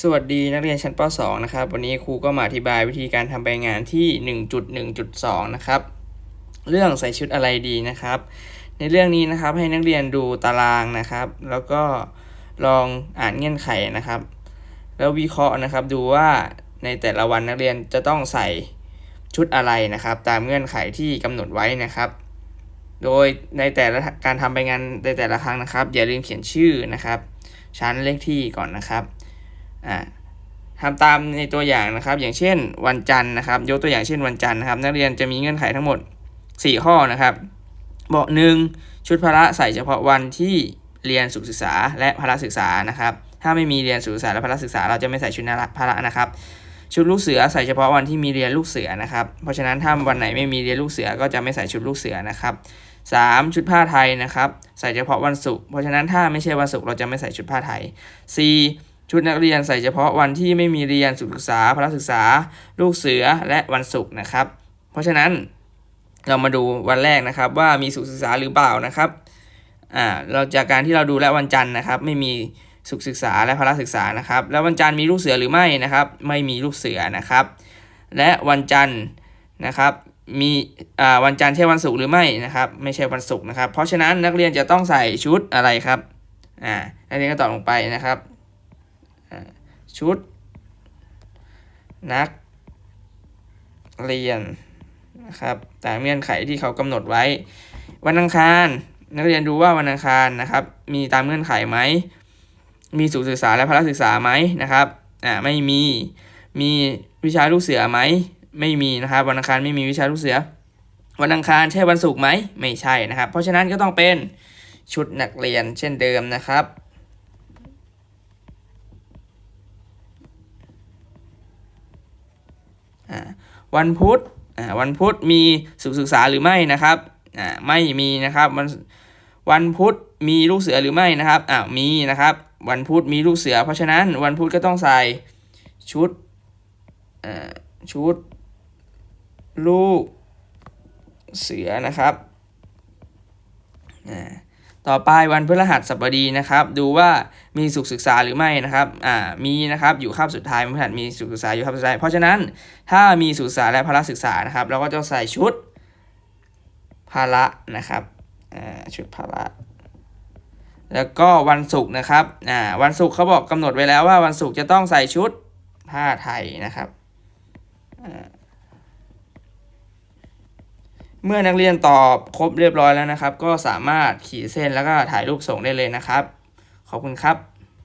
สวัสดีนักเรียนชั้นป .2 นะครับ วันนี้ครูก็มาอธิบายวิธีการทำใบงานที่ 1.1.2 นะครับ เรื่องใส่ชุดอะไรดีนะครับ ในเรื่องนี้นะครับให้นักเรียนดูตารางนะครับ แล้วก็ลองอ่านเงื่อนไขนะครับ แล้ววิเคราะห์นะครับดูว่าในแต่ละวันนักเรียนจะต้องใส่ชุดอะไรนะครับ ตามเงื่อนไขที่กำหนดไว้นะครับ โดยในแต่ละการทำใบงานในแต่ละครั้งนะครับ อย่าลืมเขียนชื่อนะครับ ชั้นเลขที่ก่อนนะครับ อ่าทำตามในตัวอย่างนะครับ อย่างเช่นวันจันทร์นะครับ ยกตัวอย่างเช่นวันจันทร์นะครับ นักเรียนจะมีเงื่อนไขทั้งหมด 4 ข้อนะครับบอกหนึ่งชุดพละใส่เฉพาะวันที่เรียนสุขศึกษาและพละศึกษานะครับ ถ้าไม่มีเรียนสุขศึกษาและพละศึกษา เราจะไม่ใส่ชุดพละนะครับ ชุดลูกเสือใส่เฉพาะวันที่มีเรียนลูกเสือนะครับ เพราะฉะนั้นถ้าวันไหนไม่มีเรียนลูกเสือก็จะไม่ใส่ชุดลูกเสือนะครับ 3. ชุดผ้าไทยนะครับ ใส่เฉพาะวันศุกร์เพราะฉะนั้นถ้าไม่ใช่วันศุกร์เราจะไม่ใส่ชุดผ้าไทย 4. ชุดนักเรียนใส่เฉพาะวันที่ไม่มีเรียนสุขศึกษาพละศึกษา ลูกเสือและวันศุกร์นะครับ เพราะฉะนั้นเรามาดูวันแรกนะครับ ว่ามีสุขศึกษาหรือเปล่านะครับอ่าเราจากการที่เราดูและวันจันทร์นะครับ ไม่มีสุขศึกษาและพละศึกษานะครับ แล้ววันจันทร์มีลูกเสือหรือไม่นะครับ ไม่มีลูกเสือนะครับ และวันจันทร์นะครับมีอ่าวันจันทร์ใช่วันศุกร์หรือไม่นะครับ ไม่ใช่วันศุกร์นะครับ เพราะฉะนั้นนักเรียนจะต้องใส่ชุดอะไรครับอ่านักเรียนก็ตอบลงไปนะครับ ชุด นัก เรียนนะครับตามเงื่อนไขที่เขากำหนดไว้ วันอังคาร นักเรียนดูว่าวันอังคารนะครับ มีตามเงื่อนไขไหมมีสุขศึกษาและพละศึกษาไหมนะครับอ่าไม่มีมีวิชาลูกเสือไหมไม่มีนะครับวันอังคารไม่มีวิชาลูกเสือ วันอังคารใช่วันศุกร์ไหมไม่ใช่นะครับ เพราะฉะนั้นก็ต้องเป็นชุดนักเรียนเช่นเดิมนะครับอ่า วันพุธอ่าวันพุธมีสุขศึกษาหรือไม่นะครับอ่าไม่มีนะครับวันวันพุธมีลูกเสือหรือไม่นะครับอ่ามีนะครับวันพุธมีลูกเสือ เพราะฉะนั้นวันพุธก็ต้องใส่ชุดอ่าชุด ลูกเสือนะครับอ่า ต่อไปวันพฤหัสบดีนะครับ ดูว่ามีสุขศึกษาหรือไม่นะครับอ่ามีนะครับอยู่คาบสุดท้ายวันพฤหัสมีสุขศึกษาอยู่คาบสุดท้าย เพราะฉะนั้นถ้ามีสุขศึกษาและพละศึกษานะครับ เราก็จะใส่ชุดพละนะครับอ่าชุดพละแล้วก็วันศุกร์นะครับอ่าวันศุกร์เขาบอกกำหนดไว้แล้วว่าวันศุกร์จะต้องใส่ชุดผ้าไทยนะครับ เมื่อนักเรียนตอบครบเรียบร้อยแล้วนะครับ ก็สามารถขีดเส้นแล้วก็ถ่ายรูปส่งได้เลยนะครับ ขอบคุณครับ